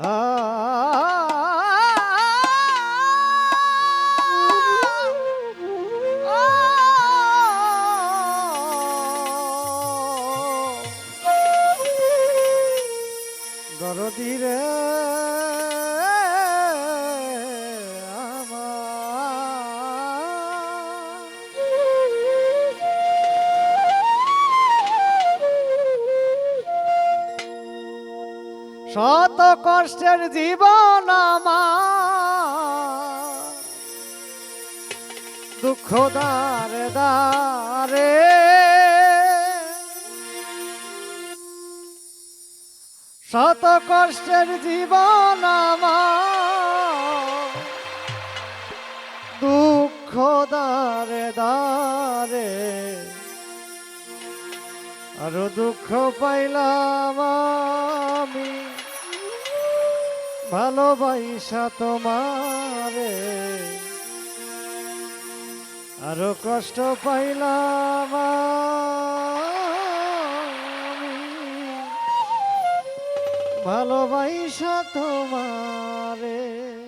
Ah. শত কষ্টের জীবন দুঃখ দারে দারে শত কষ্টের জীবন দুঃখ দারে দারে আরও দুঃখ পাইলাম আমি। ভালোবাসা তোমারে। আরও কষ্ট পাইলাম ভালোবাসা তোমারে।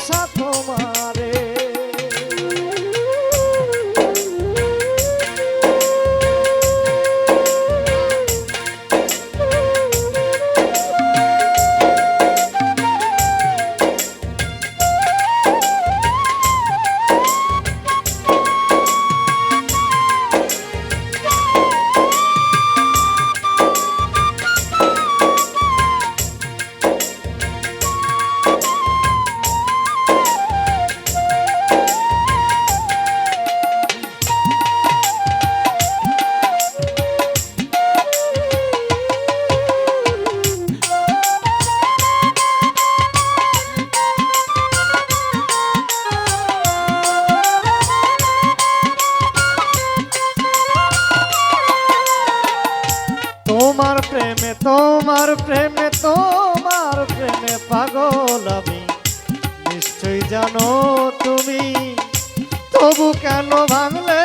তবু কেন ভাঙলে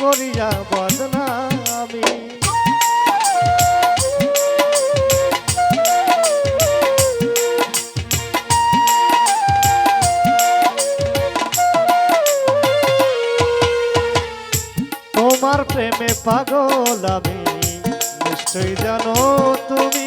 করিয়া বদনামি তোমার প্রেমে পাগল আমি নিশ্চয়ই জানো তুমি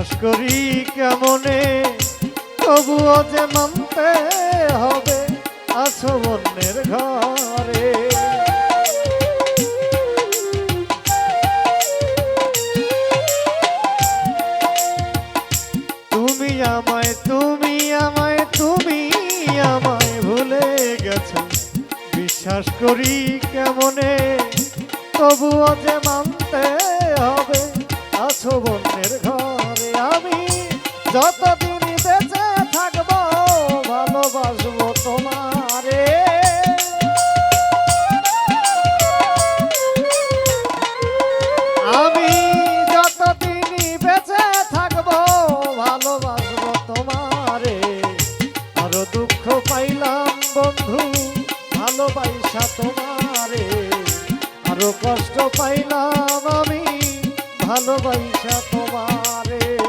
বিশ্বাস করি কেমনে? তবুও যে মানতে হবে আছো বন্যের ঘরে। তুমি আমায় তুমি আমায় তুমি আমায় ভুলে গেছো। বিশ্বাস করি কেমনে? তবুও যে মানতে আমি যতদিনই বেঁচে থাকব, ভালোবাসবো তোমারে। আরও দুঃখ পাইলাম বন্ধু, ভালোবাসা তোমারে। আরও কষ্ট পাইলাম আমি, ভালোবাসা তোমারে।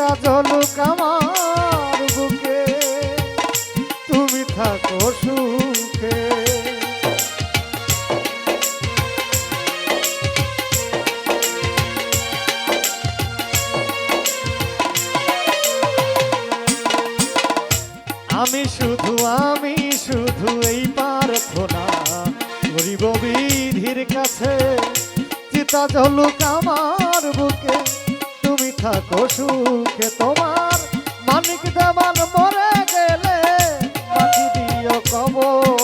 চিতা জলুক আমার বুকে। তুমি থাকো সুখে। আমি শুধু আমি শুধু এই প্রার্থনা গরিব বিধির কাছে। চিতা ঝলুক আমার বুকে। তুমি থাকো সুখে তোমার মানিক দেওয়ান মরে গেলে দিও কবরে।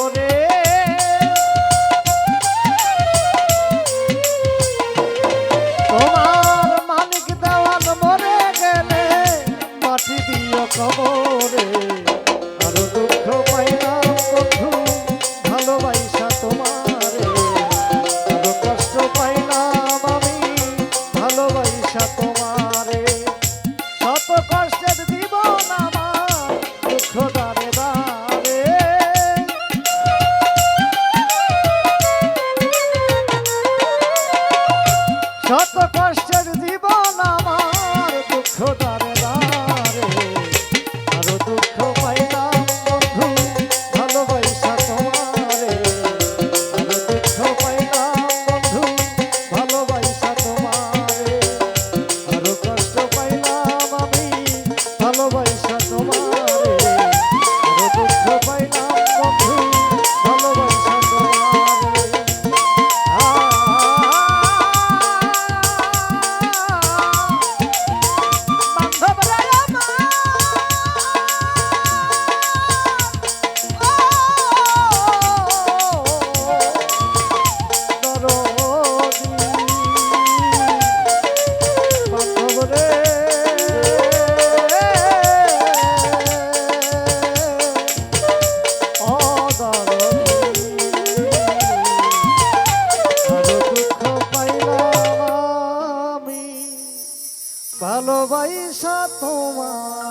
শত কষ্টের জীবন ভালোবাসা তোমারে